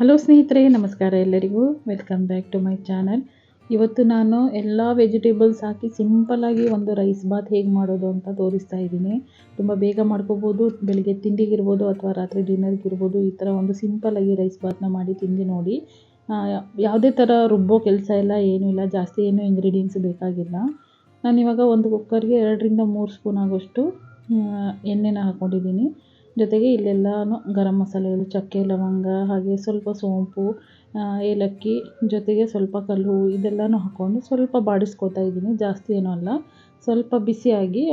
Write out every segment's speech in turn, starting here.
Hello ಸ್ನೇಹಿತರೆ, ನಮಸ್ಕಾರ ಎಲ್ಲರಿಗೂ. Welcome back to my channel ಇವತ್ತು ನಾನು ಎಲ್ಲ ವೆಜಿಟೇಬಲ್ಸ್ ಹಾಕಿ ಸಿಂಪಲ್ಲಾಗಿ ಒಂದು ರೈಸ್ ಬಾತ್ ಹೇಗೆ ಮಾಡೋದು ಅಂತ ತೋರಿಸ್ತಾ ಇದ್ದೀನಿ. ತುಂಬ ಬೇಗ ಮಾಡ್ಕೋಬೋದು. ಬೆಳಿಗ್ಗೆ ತಿಂಡಿಗಿರ್ಬೋದು ಅಥವಾ ರಾತ್ರಿ ಡಿನ್ನರ್ಗಿರ್ಬೋದು ಈ ಥರ ಒಂದು ಸಿಂಪಲ್ಲಾಗಿ ರೈಸ್ ಬಾತ್ನ ಮಾಡಿ ತಿಂದು ನೋಡಿ. ಯಾವುದೇ ಥರ ರುಬ್ಬೋ ಕೆಲಸ ಇಲ್ಲ, ಏನೂ ಇಲ್ಲ, ಜಾಸ್ತಿ ಏನೂ ಇಂಗ್ರೀಡಿಯೆಂಟ್ಸ್ ಬೇಕಾಗಿಲ್ಲ. ನಾನಿವಾಗ ಒಂದು ಕುಕ್ಕರ್ಗೆ ಎರಡರಿಂದ ಮೂರು ಸ್ಪೂನ್ ಆಗೋಷ್ಟು ಎಣ್ಣೆನ ಹಾಕ್ಕೊಂಡಿದ್ದೀನಿ ಜೊತೆಗೆ ಇಲ್ಲೆಲ್ಲನೂ ಗರಂ ಮಸಾಲೆಗಳು, ಚಕ್ಕೆ, ಲವಂಗ, ಹಾಗೆ ಸ್ವಲ್ಪ ಸೋಂಪು ಏಲಕ್ಕಿ ಜೊತೆಗೆ ಸ್ವಲ್ಪ ಕಲ್ಲು ಇದೆಲ್ಲಾನು ಹಾಕ್ಕೊಂಡು ಸ್ವಲ್ಪ ಬಾಡಿಸ್ಕೊತಾ ಇದ್ದೀನಿ. ಜಾಸ್ತಿ ಏನೂ ಅಲ್ಲ. ಸ್ವಲ್ಪ ಬಿಸಿಯಾಗಿ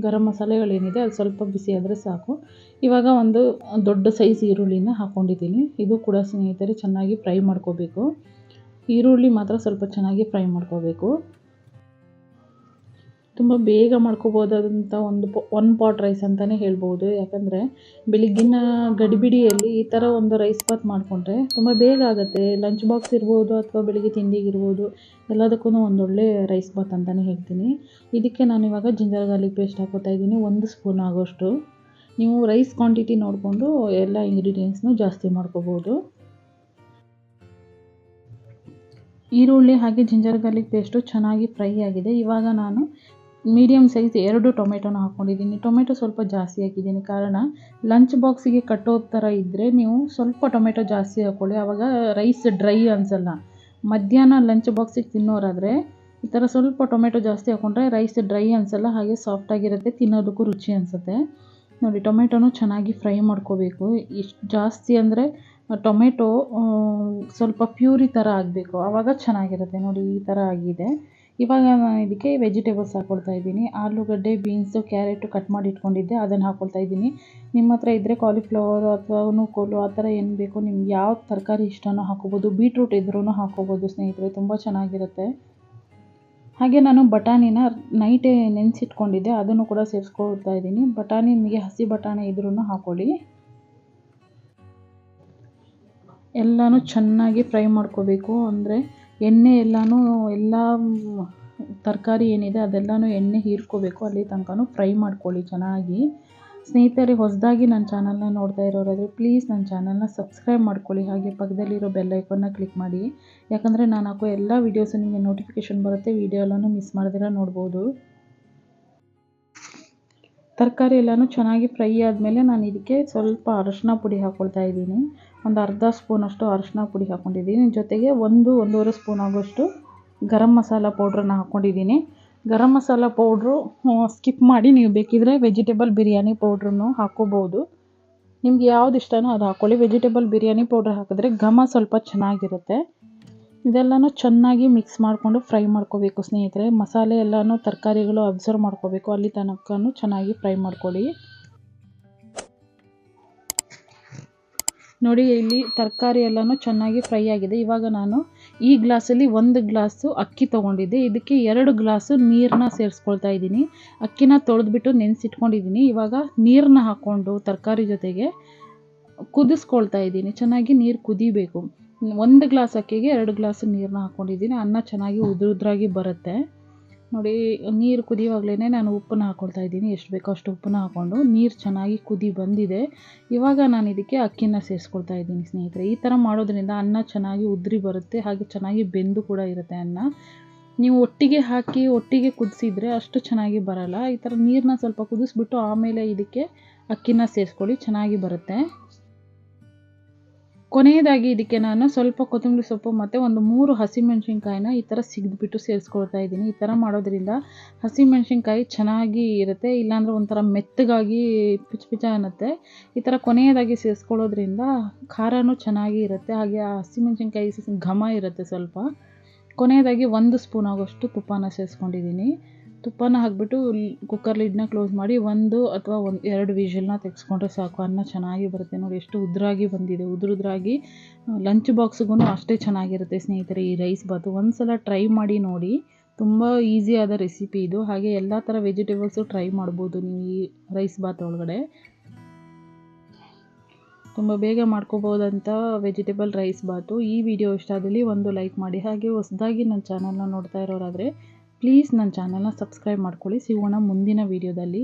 ಗರಂ ಮಸಾಲೆಗಳೇನಿದೆ ಅದು ಸ್ವಲ್ಪ ಬಿಸಿ ಸಾಕು. ಇವಾಗ ಒಂದು ದೊಡ್ಡ ಸೈಜ್ ಈರುಳ್ಳಿನ ಹಾಕ್ಕೊಂಡಿದ್ದೀನಿ ಇದು ಕೂಡ ಸ್ನೇಹಿತರೆ ಚೆನ್ನಾಗಿ ಫ್ರೈ ಮಾಡ್ಕೋಬೇಕು. ಈರುಳ್ಳಿ ಮಾತ್ರ ಸ್ವಲ್ಪ ಚೆನ್ನಾಗಿ ಫ್ರೈ ಮಾಡ್ಕೋಬೇಕು. ತುಂಬ ಬೇಗ ಮಾಡ್ಕೋಬೋದಾದಂಥ ಒಂದು ಒನ್ ಪಾಟ್ ರೈಸ್ ಅಂತಲೇ ಹೇಳ್ಬೋದು. ಯಾಕಂದರೆ ಬೆಳಗ್ಗಿನ ಗಡಿಬಿಡಿಯಲ್ಲಿ ಈ ಥರ ಒಂದು ರೈಸ್ ಬಾತ್ ಮಾಡಿಕೊಂಡ್ರೆ ತುಂಬ ಬೇಗ ಆಗುತ್ತೆ. ಲಂಚ್ ಬಾಕ್ಸ್ ಇರ್ಬೋದು ಅಥವಾ ಬೆಳಿಗ್ಗೆ ತಿಂಡಿಗಿರ್ಬೋದು ಎಲ್ಲದಕ್ಕೂ ಒಂದೊಳ್ಳೆ ರೈಸ್ ಬಾತ್ ಅಂತಲೇ ಹೇಳ್ತೀನಿ. ಇದಕ್ಕೆ ನಾನು ಇವಾಗ ಜಿಂಜರ್ ಗಾರ್ಲಿಕ್ ಪೇಸ್ಟ್ ಹಾಕೋತಾ ಇದ್ದೀನಿ, ಒಂದು ಸ್ಪೂನ್ ಆಗೋಷ್ಟು. ನೀವು ರೈಸ್ ಕ್ವಾಂಟಿಟಿ ನೋಡಿಕೊಂಡು ಎಲ್ಲ ಇಂಗ್ರೀಡಿಯೆಂಟ್ಸ್ನು ಜಾಸ್ತಿ ಮಾಡ್ಕೋಬೋದು. ಈರುಳ್ಳಿ ಹಾಗೆ ಜಿಂಜರ್ ಗಾರ್ಲಿಕ್ ಪೇಸ್ಟು ಚೆನ್ನಾಗಿ ಫ್ರೈ ಆಗಿದೆ. ಇವಾಗ ನಾನು ಮೀಡಿಯಮ್ ಸೈಜ್ ಎರಡು ಟೊಮೆಟೊನ ಹಾಕ್ಕೊಂಡಿದ್ದೀನಿ ಟೊಮೆಟೊ ಸ್ವಲ್ಪ ಜಾಸ್ತಿ ಹಾಕಿದ್ದೀನಿ. ಕಾರಣ ಲಂಚ್ ಬಾಕ್ಸಿಗೆ ಕಟ್ಟೋ ಥರ ಇದ್ದರೆ ನೀವು ಸ್ವಲ್ಪ ಟೊಮೆಟೊ ಜಾಸ್ತಿ ಹಾಕ್ಕೊಳ್ಳಿ ಆವಾಗ ರೈಸ್ ಡ್ರೈ ಅನಿಸಲ್ಲ. ಮಧ್ಯಾಹ್ನ ಲಂಚ್ ಬಾಕ್ಸಿಗೆ ತಿನ್ನೋರಾದರೆ ಈ ಥರ ಸ್ವಲ್ಪ ಟೊಮೆಟೊ ಜಾಸ್ತಿ ಹಾಕ್ಕೊಂಡ್ರೆ ರೈಸ್ ಡ್ರೈ ಅನಿಸಲ್ಲ, ಹಾಗೆ ಸಾಫ್ಟಾಗಿರುತ್ತೆ ತಿನ್ನೋದಕ್ಕೂ ರುಚಿ ಅನಿಸುತ್ತೆ. ನೋಡಿ, ಟೊಮೆಟೊನು ಚೆನ್ನಾಗಿ ಫ್ರೈ ಮಾಡ್ಕೋಬೇಕು. ಇಷ್ಟು ಜಾಸ್ತಿ ಅಂದರೆ ಟೊಮೆಟೊ ಸ್ವಲ್ಪ ಪ್ಯೂರಿ ಥರ ಆಗಬೇಕು. ಆವಾಗ ಚೆನ್ನಾಗಿರುತ್ತೆ. ನೋಡಿ, ಈ ಥರ ಆಗಿದೆ. ಇವಾಗ ನಾನು ಇದಕ್ಕೆ ವೆಜಿಟೇಬಲ್ಸ್ ಹಾಕ್ಕೊಳ್ತಾ ಇದ್ದೀನಿ. ಆಲೂಗಡ್ಡೆ ಬೀನ್ಸು ಕ್ಯಾರೆಟು ಕಟ್ ಮಾಡಿ ಇಟ್ಕೊಂಡಿದ್ದೆ. ಅದನ್ನು ಹಾಕ್ಕೊಳ್ತಾ ಇದ್ದೀನಿ. ನಿಮ್ಮ ಹತ್ರ ಇದ್ದರೆ ಕಾಲಿಫ್ಲವರು ಅಥವಾ ನೂಕೋಲು ಆ ಥರ ಏನು ಬೇಕು ನಿಮ್ಗೆ ಯಾವ ತರಕಾರಿ ಇಷ್ಟನೋ ಹಾಕ್ಕೋಬೋದು. ಬೀಟ್ರೂಟ್ ಇದ್ರೂ ಹಾಕ್ಕೋಬೋದು ಸ್ನೇಹಿತರೆ. ತುಂಬ ಚೆನ್ನಾಗಿರುತ್ತೆ. ಹಾಗೆ ನಾನು ಬಟಾಣಿನ ನೈಟೇ ನೆನೆಸಿಟ್ಕೊಂಡಿದ್ದೆ. ಅದನ್ನು ಕೂಡ ಸೇರಿಸ್ಕೊಳ್ತಾ ಇದ್ದೀನಿ. ಬಟಾಣಿ ನಿಮಗೆ ಹಸಿ ಬಟಾಣಿ ಇದ್ರೂ ಹಾಕ್ಕೊಳ್ಳಿ ಎಲ್ಲನೂ ಚೆನ್ನಾಗಿ ಫ್ರೈ ಮಾಡ್ಕೋಬೇಕು. ಅಂದರೆ ಎಣ್ಣೆ ಎಲ್ಲನೂ ಎಲ್ಲ ತರಕಾರಿ ಏನಿದೆ ಅದೆಲ್ಲನೂ ಎಣ್ಣೆ ಹೀರ್ಕೋಬೇಕು ಅಲ್ಲಿ ತನಕನೂ ಫ್ರೈ ಮಾಡ್ಕೊಳ್ಳಿ ಚೆನ್ನಾಗಿ. ಸ್ನೇಹಿತರೆ, ಹೊಸದಾಗಿ ನನ್ನ ಚಾನಲ್ನ ನೋಡ್ತಾ ಇರೋರಾದರೆ ಪ್ಲೀಸ್ ನನ್ನ ಚಾನಲ್ನ ಸಬ್ಸ್ಕ್ರೈಬ್ ಮಾಡ್ಕೊಳ್ಳಿ. ಹಾಗೆ ಪಕ್ಕದಲ್ಲಿರೋ ಬೆಲ್ ಐಕನ್ನ ಕ್ಲಿಕ್ ಮಾಡಿ. ಯಾಕಂದರೆ ನಾನು ಹಾಕೋ ಎಲ್ಲ ವೀಡಿಯೋಸು ನಿಮಗೆ ನೋಟಿಫಿಕೇಷನ್ ಬರುತ್ತೆ ವೀಡಿಯೋ ಎಲ್ಲನೂ ಮಿಸ್ ಮಾಡಿದ್ರೆ ನೋಡ್ಬೋದು. ತರಕಾರಿ ಎಲ್ಲನೂ ಚೆನ್ನಾಗಿ ಫ್ರೈ ಆದಮೇಲೆ ನಾನು ಇದಕ್ಕೆ ಸ್ವಲ್ಪ ಅರಶಿನ ಪುಡಿ ಹಾಕ್ಕೊಳ್ತಾ ಇದ್ದೀನಿ. ಒಂದು ಅರ್ಧ ಸ್ಪೂನಷ್ಟು ಅರಶಿನ ಪುಡಿ ಹಾಕ್ಕೊಂಡಿದ್ದೀನಿ. ಜೊತೆಗೆ ಒಂದು ಒಂದೂವರೆ ಸ್ಪೂನ್ ಆಗೋಷ್ಟು ಗರಂ ಮಸಾಲ ಪೌಡ್ರನ್ನ ಹಾಕ್ಕೊಂಡಿದ್ದೀನಿ. ಗರಂ ಮಸಾಲ ಪೌಡ್ರು ಸ್ಕಿಪ್ ಮಾಡಿ ನೀವು ಬೇಕಿದ್ರೆ ವೆಜಿಟೇಬಲ್ ಬಿರಿಯಾನಿ ಪೌಡ್ರನ್ನು ಹಾಕ್ಕೋಬೋದು ನಿಮ್ಗೆ ಯಾವ್ದು ಇಷ್ಟನೋ ಅದು ಹಾಕ್ಕೊಳ್ಳಿ ವೆಜಿಟೇಬಲ್ ಬಿರಿಯಾನಿ ಪೌಡ್ರ್ ಹಾಕಿದ್ರೆ ಘಮ ಸ್ವಲ್ಪ ಚೆನ್ನಾಗಿರುತ್ತೆ. ಇದೆಲ್ಲನೂ ಚೆನ್ನಾಗಿ ಮಿಕ್ಸ್ ಮಾಡಿಕೊಂಡು ಫ್ರೈ ಮಾಡ್ಕೋಬೇಕು ಸ್ನೇಹಿತರೆ. ಮಸಾಲೆ ಎಲ್ಲನೂ ತರಕಾರಿಗಳು ಅಬ್ಸರ್ವ್ ಮಾಡ್ಕೋಬೇಕು. ಅಲ್ಲಿ ತನಕನೂ ಚೆನ್ನಾಗಿ ಫ್ರೈ ಮಾಡ್ಕೊಳ್ಳಿ. ನೋಡಿ, ಇಲ್ಲಿ ತರಕಾರಿ ಎಲ್ಲನೂ ಚೆನ್ನಾಗಿ ಫ್ರೈ ಆಗಿದೆ. ಇವಾಗ ನಾನು ಈ ಗ್ಲಾಸಲ್ಲಿ ಒಂದು ಗ್ಲಾಸು ಅಕ್ಕಿ ತೊಗೊಂಡಿದ್ದೆ. ಇದಕ್ಕೆ ಎರಡು ಗ್ಲಾಸು ನೀರನ್ನ ಸೇರಿಸ್ಕೊಳ್ತಾ ಇದ್ದೀನಿ. ಅಕ್ಕಿನ ತೊಳೆದ್ಬಿಟ್ಟು ನೆನೆಸಿಟ್ಕೊಂಡಿದ್ದೀನಿ. ಇವಾಗ ನೀರನ್ನ ಹಾಕ್ಕೊಂಡು ತರಕಾರಿ ಜೊತೆಗೆ ಕುದಿಸ್ಕೊಳ್ತಾ ಇದ್ದೀನಿ. ಚೆನ್ನಾಗಿ ನೀರು ಕುದಿಬೇಕು. ಒಂದು ಗ್ಲಾಸ್ ಅಕ್ಕಿಗೆ ಎರಡು ಗ್ಲಾಸು ನೀರನ್ನ ಹಾಕ್ಕೊಂಡಿದ್ದೀನಿ. ಅನ್ನ ಚೆನ್ನಾಗಿ ಉದುರುದ್ರಾಗಿ ಬರುತ್ತೆ. ನೋಡಿ, ನೀರು ಕುದಿಯುವಾಗಲೇ ನಾನು ಉಪ್ಪನ್ನ ಹಾಕ್ಕೊಳ್ತಾ ಇದ್ದೀನಿ. ಎಷ್ಟು ಬೇಕೋ ಅಷ್ಟು ಉಪ್ಪನ್ನ ಹಾಕ್ಕೊಂಡು ನೀರು ಚೆನ್ನಾಗಿ ಕುದಿ ಬಂದಿದೆ. ಇವಾಗ ನಾನು ಇದಕ್ಕೆ ಅಕ್ಕಿನ ಸೇರಿಸ್ಕೊಳ್ತಾ ಇದ್ದೀನಿ ಸ್ನೇಹಿತರೆ. ಈ ಥರ ಮಾಡೋದ್ರಿಂದ ಅನ್ನ ಚೆನ್ನಾಗಿ ಉದುರಿ ಬರುತ್ತೆ, ಹಾಗೆ ಚೆನ್ನಾಗಿ ಬೆಂದು ಕೂಡ ಇರುತ್ತೆ ಅನ್ನ. ನೀವು ಒಟ್ಟಿಗೆ ಹಾಕಿ, ಒಟ್ಟಿಗೆ ಕುದಿಸಿದ್ರೆ ಅಷ್ಟು ಚೆನ್ನಾಗಿ ಬರಲ್ಲ. ಈ ಥರ ನೀರನ್ನ ಸ್ವಲ್ಪ ಕುದಿಸ್ಬಿಟ್ಟು ಆಮೇಲೆ ಇದಕ್ಕೆ ಅಕ್ಕಿನ ಸೇರಿಸ್ಕೊಳ್ಳಿ, ಚೆನ್ನಾಗಿ ಬರುತ್ತೆ. ಕೊನೆಯದಾಗಿ ಇದಕ್ಕೆ ನಾನು ಸ್ವಲ್ಪ ಕೊತ್ತಂಬರಿ ಸೊಪ್ಪು ಮತ್ತು ಒಂದು ಮೂರು ಹಸಿಮೆಣ್ಸಿನ್ಕಾಯಿನ ಈ ಥರ ಸಿಗ್ದುಬಿಟ್ಟು ಸೇರಿಸ್ಕೊಳ್ತಾ ಇದ್ದೀನಿ. ಈ ಥರ ಮಾಡೋದ್ರಿಂದ ಹಸಿಮೆಣ್ಸಿನ್ಕಾಯಿ ಚೆನ್ನಾಗಿ ಇರುತ್ತೆ, ಇಲ್ಲಾಂದರೆ ಒಂಥರ ಮೆತ್ತಗಾಗಿ ಪಿಚ್ ಪಿಚ ಅನ್ನತ್ತೆ. ಈ ಥರ ಕೊನೆಯದಾಗಿ ಸೇರಿಸ್ಕೊಳ್ಳೋದ್ರಿಂದ ಖಾರನೂ ಚೆನ್ನಾಗಿ ಇರುತ್ತೆ, ಹಾಗೆ ಆ ಹಸಿಮೆಣ್ಸಿನ್ಕಾಯಿ ಘಮ ಇರುತ್ತೆ ಸ್ವಲ್ಪ. ಕೊನೆಯದಾಗಿ ಒಂದು ಸ್ಪೂನ್ ಆಗೋಷ್ಟು ತುಪ್ಪನ ಸೇರಿಸ್ಕೊಂಡಿದ್ದೀನಿ. ತುಪ್ಪನ ಹಾಕ್ಬಿಟ್ಟು ಕುಕ್ಕರ್ ಲಿಡ್ನ ಕ್ಲೋಸ್ ಮಾಡಿ ಒಂದು ಅಥವಾ ಒಂದು ಎರಡು ವಿಷಲ್ನ ತೆಗೆಸ್ಕೊಂಡ್ರೆ ಸಾಕು. ಅನ್ನ ಚೆನ್ನಾಗಿ ಬರುತ್ತೆ ನೋಡಿ. ಎಷ್ಟು ಉದ್ರಾಗಿ ಬಂದಿದೆ. ಉದುರುದ್ರಾಗಿ ಲಂಚ್ ಬಾಕ್ಸ್ಗೂ ಅಷ್ಟೇ ಚೆನ್ನಾಗಿರುತ್ತೆ ಸ್ನೇಹಿತರೆ ಈ ರೈಸ್ ಬಾತು. ಒಂದು ಸಲ ಟ್ರೈ ಮಾಡಿ ನೋಡಿ. ತುಂಬ ಈಸಿಯಾದ ರೆಸಿಪಿ ಇದು. ಹಾಗೆ ಎಲ್ಲ ಥರ ವೆಜಿಟೇಬಲ್ಸು ಟ್ರೈ ಮಾಡ್ಬೋದು ನೀವು ಈ ರೈಸ್ ಬಾತ್ ಒಳಗಡೆ. ತುಂಬ ಬೇಗ ಮಾಡ್ಕೋಬೋದಂಥ ವೆಜಿಟೇಬಲ್ ರೈಸ್ ಬಾತು. ಈ ವಿಡಿಯೋ ಇಷ್ಟ ಆದಲ್ಲಿ ಒಂದು ಲೈಕ್ ಮಾಡಿ. ಹಾಗೆ ಹೊಸದಾಗಿ ನನ್ನ ಚಾನಲ್ನ ನೋಡ್ತಾ ಇರೋರಾದರೆ ಪ್ಲೀಸ್ ನನ್ನ ಚಾನಲ್ನ ಸಬ್ಸ್ಕ್ರೈಬ್ ಮಾಡ್ಕೊಳ್ಳಿ. ಸಿಗೋಣ ಮುಂದಿನ ವೀಡಿಯೋದಲ್ಲಿ.